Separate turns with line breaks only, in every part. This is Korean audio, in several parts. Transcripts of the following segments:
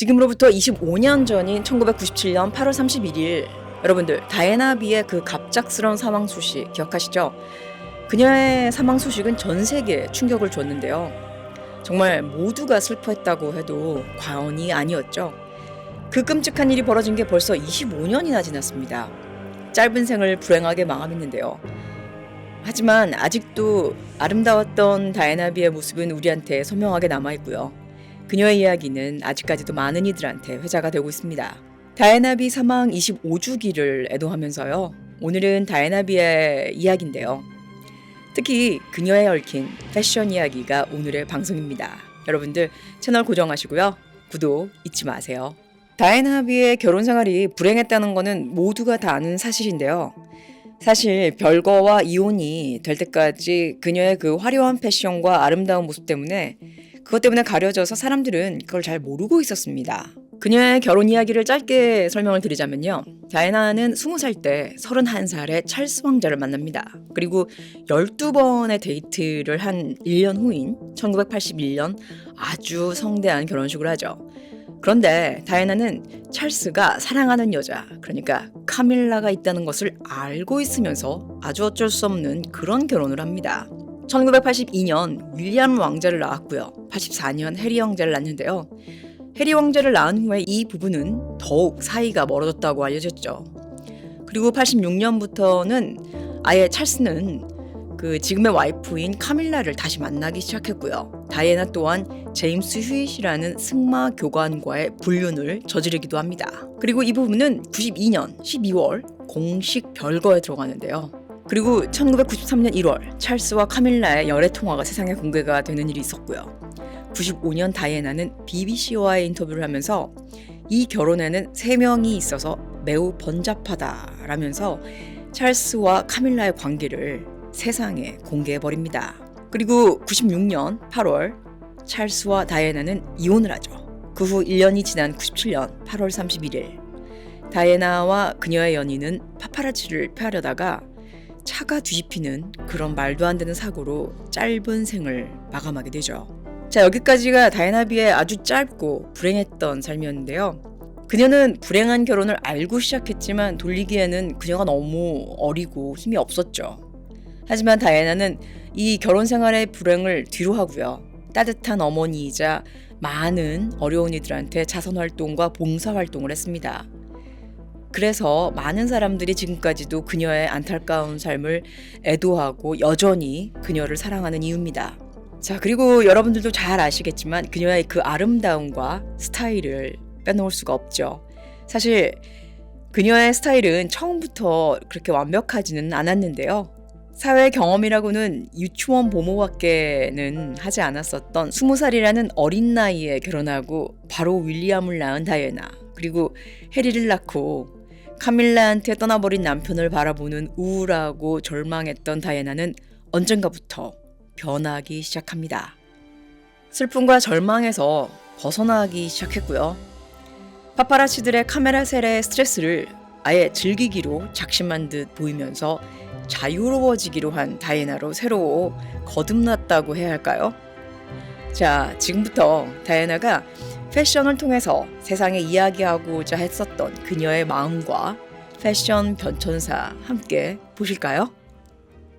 지금으로부터 25년 전인 1997년 8월 31일 여러분들 다이애나비의 그 갑작스러운 사망 소식 기억하시죠? 그녀의 사망 소식은 전 세계에 충격을 줬는데요. 정말 모두가 슬퍼했다고 해도 과언이 아니었죠. 그 끔찍한 일이 벌어진 게 벌써 25년이나 지났습니다. 짧은 생을 불행하게 마감했는데요. 하지만 아직도 아름다웠던 다이애나비의 모습은 우리한테 선명하게 남아있고요. 그녀의 이야기는 아직까지도 많은 이들한테 회자가 되고 있습니다. 다이애나비 사망 25주기를 애도하면서요. 오늘은 다이애나비의 이야기인데요. 특히 그녀에 얽힌 패션 이야기가 오늘의 방송입니다. 여러분들 채널 고정하시고요. 구독 잊지 마세요. 다이애나비의 결혼 생활이 불행했다는 것은 모두가 다 아는 사실인데요. 사실 별거와 이혼이 될 때까지 그녀의 그 화려한 패션과 아름다운 모습 때문에 그것 때문에 가려져서 사람들은 그걸 잘 모르고 있었습니다. 그녀의 결혼 이야기를 짧게 설명을 드리자면요. 다이나는 20살 때 31살의 찰스 왕자를 만납니다. 그리고 12번의 데이트를 한 1년 후인 1981년 아주 성대한 결혼식을 하죠. 그런데 다이나는 찰스가 사랑하는 여자, 그러니까 카밀라가 있다는 것을 알고 있으면서 아주 어쩔 수 없는 그런 결혼을 합니다. 1982년 윌리엄 왕자를 낳았고요. 84년 해리 왕자를 낳는데요. 해리 왕자를 낳은 후에 이 부부는 더욱 사이가 멀어졌다고 알려졌죠. 그리고 86년부터는 아예 찰스는 그 지금의 와이프인 카밀라를 다시 만나기 시작했고요. 다이애나 또한 제임스 휴잇이라는 승마 교관과의 불륜을 저지르기도 합니다. 그리고 이 부부는 92년 12월 공식 별거에 들어가는데요. 그리고 1993년 1월 찰스와 카밀라의 열애 통화가 세상에 공개가 되는 일이 있었고요. 95년 다이애나는 BBC와의 인터뷰를 하면서 이 결혼에는 세 명이 있어서 매우 번잡하다라면서 찰스와 카밀라의 관계를 세상에 공개해 버립니다. 그리고 96년 8월 찰스와 다이애나는 이혼을 하죠. 그 후 1년이 지난 97년 8월 31일 다이애나와 그녀의 연인은 파파라치를 피하려다가 차가 뒤집히는 그런 말도 안 되는 사고로 짧은 생을 마감하게 되죠. 자, 여기까지가 다이나비의 아주 짧고 불행했던 삶이었는데요. 그녀는 불행한 결혼을 알고 시작했지만 돌리기에는 그녀가 너무 어리고 힘이 없었죠. 하지만 다이애나는 이 결혼 생활의 불행을 뒤로 하고요. 따뜻한 어머니이자 많은 어려운 이들한테 자선 활동과 봉사 활동을 했습니다. 그래서 많은 사람들이 지금까지도 그녀의 안타까운 삶을 애도하고 여전히 그녀를 사랑하는 이유입니다. 자, 그리고 여러분들도 잘 아시겠지만 그녀의 그 아름다움과 스타일을 빼놓을 수가 없죠. 사실 그녀의 스타일은 처음부터 그렇게 완벽하지는 않았는데요. 사회 경험이라고는 유치원 보모밖에는 하지 않았었던 20살이라는 어린 나이에 결혼하고 바로 윌리엄을 낳은 다이애나 그리고 해리를 낳고 카밀라한테 떠나버린 남편을 바라보는 우울하고 절망했던 다이애나는 언젠가부터 변하기 시작합니다. 슬픔과 절망에서 벗어나기 시작했고요. 파파라치들의 카메라 셀의 스트레스를 아예 즐기기로 작심한 듯 보이면서 자유로워지기로 한 다이애나로 새로 거듭났다고 해야 할까요? 자, 지금부터 다이애나가 패션을 통해서 세상에 이야기하고자 했었던 그녀의 마음과 패션 변천사 함께 보실까요?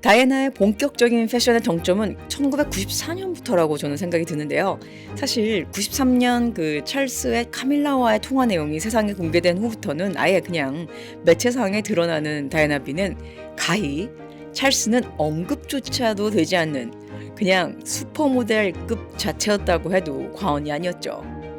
다이애나의 본격적인 패션의 정점은 1994년부터라고 저는 생각이 드는데요. 사실 93년 그 찰스의 카밀라와의 통화 내용이 세상에 공개된 후부터는 아예 그냥 매체상에 드러나는 다이애나 비는 가히 찰스는 언급조차도 되지 않는 그냥 슈퍼모델급 자체였다고 해도 과언이 아니었죠.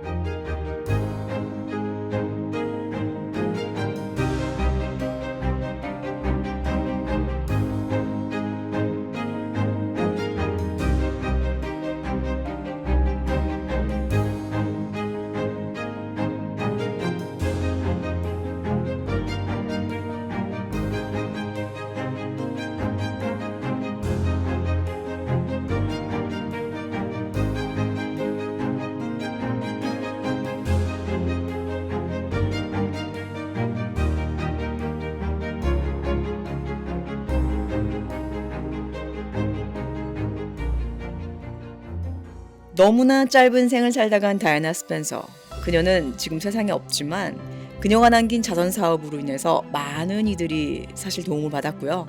너무나 짧은 생을 살다 간 다이애나 스펜서. 그녀는 지금 세상에 없지만 그녀가 남긴 자선 사업으로 인해서 많은 이들이 사실 도움을 받았고요.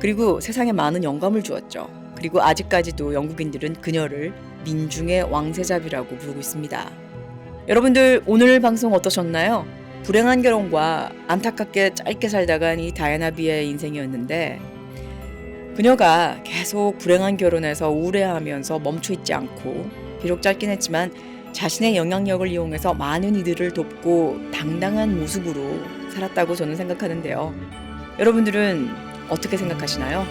그리고 세상에 많은 영감을 주었죠. 그리고 아직까지도 영국인들은 그녀를 민중의 왕세자비라고 부르고 있습니다. 여러분들 오늘 방송 어떠셨나요? 불행한 결혼과 안타깝게 짧게 살다간 이 다이애나 비의 인생이었는데 그녀가 계속 불행한 결혼에서 우울해하면서 멈춰 있지 않고 비록 짧긴 했지만 자신의 영향력을 이용해서 많은 이들을 돕고 당당한 모습으로 살았다고 저는 생각하는데요. 여러분들은 어떻게 생각하시나요?